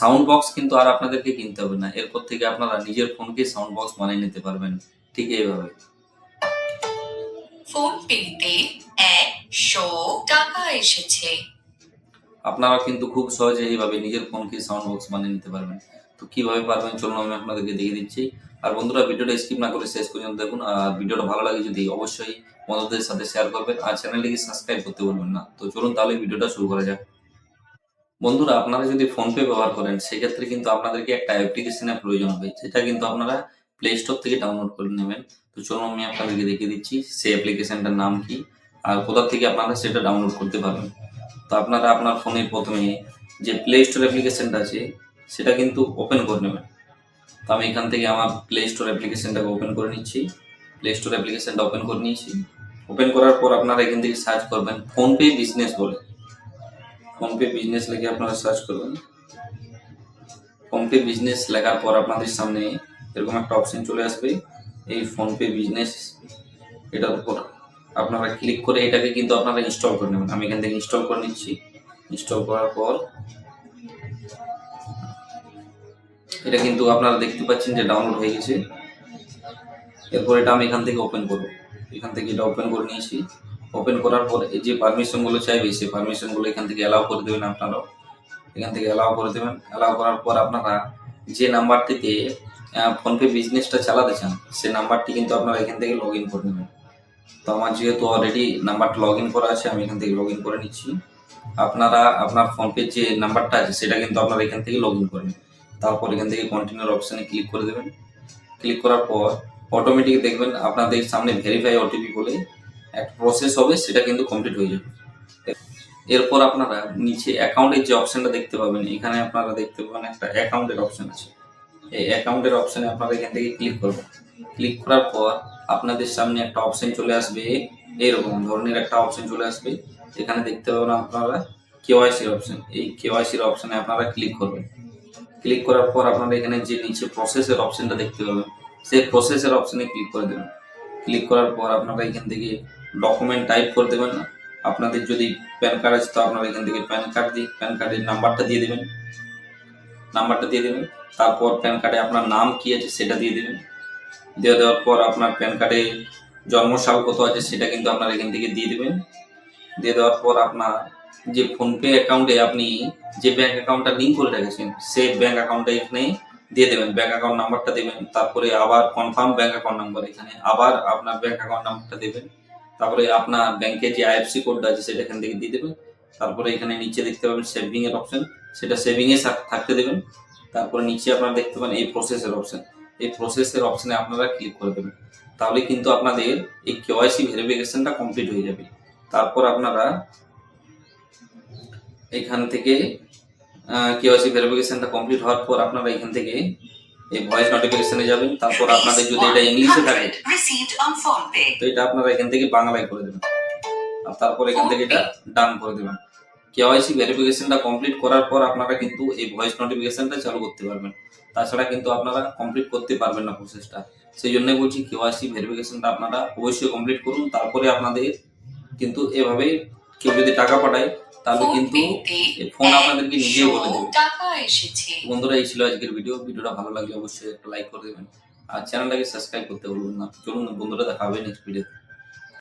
Sound box কিন্তু আর আপনাদেরকে কিনতে হবে না। এরপর থেকে আপনারা নিজের ফোনকে সাউন্ড বক্স বানিয়ে নিতে পারবেন। ঠিক এইভাবে। ফোন পেতে একশো টাকা এসেছে। আপনারা কিন্তু খুব সহজে এইভাবে নিজের ফোনকে সাউন্ড বক্স বানিয়ে নিতে পারবেন। তো কীভাবে পারবেন চলুন আমি আপনাদেরকে দেখিয়ে দিচ্ছি। আর বন্ধুরা ভিডিওটা স্কিপ না করে শেষ পর্যন্ত দেখুন। আর ভিডিওটা ভালো লাগে যদি অবশ্যই বন্ধুদের সাথে শেয়ার করবেন। আর চ্যানেলটিকে সাবস্ক্রাইব করতে বলবেন না। তো চলুন তাহলে ভিডিওটা শুরু করা যাক। বন্ধুরা, আপনারা যদি ফোনপে ব্যবহার করেন, সেক্ষেত্রে কিন্তু আপনাদেরকে একটা অ্যাপ্লিকেশনের প্রয়োজন হবে। যেটা কিন্তু আপনারা প্লে স্টোর থেকে ডাউনলোড করে নেবেন। তো চলুন আমি আপনাদেরকে দেখিয়ে দিচ্ছি, সেই অ্যাপ্লিকেশনটার নাম কি আর কোথা থেকে আপনারা সেটা ডাউনলোড করতে পারবেন। তো আপনারা আপনার ফোনে প্রথমে যে প্লে স্টোর অ্যাপ্লিকেশনটা আছে, সেটা কিন্তু ওপেন করে নেবেন। তো আমি এখান থেকে আমার প্লে স্টোর অ্যাপ্লিকেশনটাকে ওপেন করে নিচ্ছি। প্লে স্টোর অ্যাপ্লিকেশনটা ওপেন করে নিয়েছি। ওপেন করার পর আপনারা এখান থেকে সার্চ করবেন ফোনপে বিজনেস বলে। ফোনপে বিজনেস লিখে আপনারা সার্চ করবেন। ফোনপে বিজনেস লেখার পর আপনাদের সামনে এরকম একটা অপশন চলে আসবে। এই ফোনপে বিজনেস এটার উপর আপনারা ক্লিক করে এটাকে কিন্তু আপনারা ইনস্টল করে নেবেন। আমি এখান থেকে ইনস্টল করে নিচ্ছি। ইনস্টল করার পর এটা কিন্তু আপনারা দেখতে পাচ্ছেন যে ডাউনলোড হয়ে গেছে। এরপর এটা আমি এখান থেকে ওপেন করব। এখান থেকে এটা ওপেন করে নিয়েছি। ওপেন করার পর এই যে পারমিশনগুলো চাইবে, সেই পারমিশনগুলো এখান থেকে অ্যালাউ করে দেবেন আপনারাও। এখান থেকে অ্যালাউ করে দেবেন। অ্যালাউ করার পর আপনারা যে নাম্বারটিতে ফোনপে বিজনেসটা চালাতে চান, সেই নাম্বারটি কিন্তু আপনারা এখান থেকে লগ ইন করে নেবেন। তো আমার যেহেতু অলরেডি নাম্বারটা লগ ইন করা আছে, আমি এখান থেকে লগ ইন করে নিচ্ছি। আপনারা, আপনার ফোনপে যে নাম্বারটা আছে, সেটা কিন্তু আপনারা এখান থেকে লগ ইন করেন তারপর এখান থেকে কন্টিনিউর অপশানে ক্লিক করে দেবেন। ক্লিক করার পর অটোমেটিক দেখবেন আপনাদের সামনে ভেরিফাই ওটিপি বলে একটা প্রসেস হবে, সেটা কিন্তু কমপ্লিট হয়ে যাবে। এরপর আপনারা নিচে অ্যাকাউন্টের যে অপশনটা দেখতে পাবেন, এখানে আপনারা দেখতে পাবেন একটা অ্যাকাউন্টের অপশন আছে। এই অ্যাকাউন্টের অপশনে আপনারা এখান থেকে ক্লিক করবেন। ক্লিক করার পর আপনাদের সামনে একটা অপশন চলে আসবে এইরকম ধরনের একটা অপশন চলে আসবে। এখানে দেখতে পাবেন আপনারা কেওয়াইসির অপশন এই কেওয়াইসির অপশনে আপনারা ক্লিক করবেন। ক্লিক করার পর আপনারা এখানে যে নিচে প্রসেসের অপশনটা দেখতে পাবেন, সেই প্রসেসের অপশনে ক্লিক করে দেবেন। ক্লিক করার পর আপনারা এখান থেকে ডকুমেন্ট টাইপ করে দেবেন না। আপনাদের যদি প্যান কার্ড আছে, তো আপনারা এখান থেকে প্যান কার্ড দিয়ে প্যান কার্ডের নাম্বারটা দিয়ে দেবেন। নাম্বারটা দিয়ে দেবেন। তারপর প্যান কার্ডে আপনার নাম কি আছে, সেটা দিয়ে দেবেন। দিয়ে দেওয়ার পর আপনার প্যান কার্ডে জন্মসাল কত আছে, সেটা কিন্তু আপনার এখান থেকে দিয়ে দেবেন। দিয়ে দেওয়ার পর আপনার যে ফোনপে অ্যাকাউন্টে আপনি যে ব্যাংক অ্যাকাউন্টটা লিঙ্ক করে রেখেছেন, সেই ব্যাংক অ্যাকাউন্টটা এখানে দিয়ে দেবেন। ব্যাংক অ্যাকাউন্ট নাম্বারটা দেবেন। তারপরে আবার কনফার্ম ব্যাংক অ্যাকাউন্ট নাম্বার এখানে আবার আপনার ব্যাংক অ্যাকাউন্ট নাম্বারটা দেবেন। তারপরে আপনার ব্যাংকের যে আইএফসি কোডটা আছে, সেটা এখান থেকে দিয়ে দেবেন। তারপরে এখানে নিচে দেখতে পাবেন সেভিং এর অপশন সেটা সেভিং এ থাকতে দেবেন। তারপরে নিচে আপনারা দেখতে পাবেন এই প্রসেসের অপশন এই প্রসেসের অপশনে আপনারা ক্লিক করে দেবেন। তাহলে কিন্তু আপনাদের এই কেওয়াইসি ভেরিফিকেশনটা কমপ্লিট হয়ে যাবে। তারপর আপনারা এখান থেকে কেওয়াইসি ভেরিফিকেশনটা কমপ্লিট হওয়ার পর আপনারা এখান থেকে এই ভয়েস নোটিফিকেশনে যাবেন তারপর আপনাদের যদি এটা ইংলিশে থাকে. তো এটা আপনারা এখান থেকে বাংলায় করে দেবেন। আর তারপর এখান থেকে এটা ডান করে দেবেন। কেওয়াইসি ভেরিফিকেশনটা কমপ্লিট করার পর আপনারা কিন্তু এই ভয়েস নোটিফিকেশনটা চালু করতে পারবেন। তাছাড়া কিন্তু আপনারা কমপ্লিট করতে পারবেন না প্রসেসটা সেই জন্য বলছি কেওয়াইসি ভেরিফিকেশনটা আপনারা অবশ্যই কমপ্লিট করুন। তারপরে আপনাদের কিন্তু এভাবে কেউ যদি টাকা পাঠায় তাহলে কিন্তু ফোন আপনাদেরকে নিজে বলে দেবে। বন্ধুরা এই ছিল আজকের ভিডিও ভিডিওটা ভালো লাগলে অবশ্যই একটা লাইক করে দেবেন। আর চ্যানেলটাকে সাবস্ক্রাইব করতে বলবেন না। চলুন বন্ধুরা দেখা হবে নেক্সট ভিডিও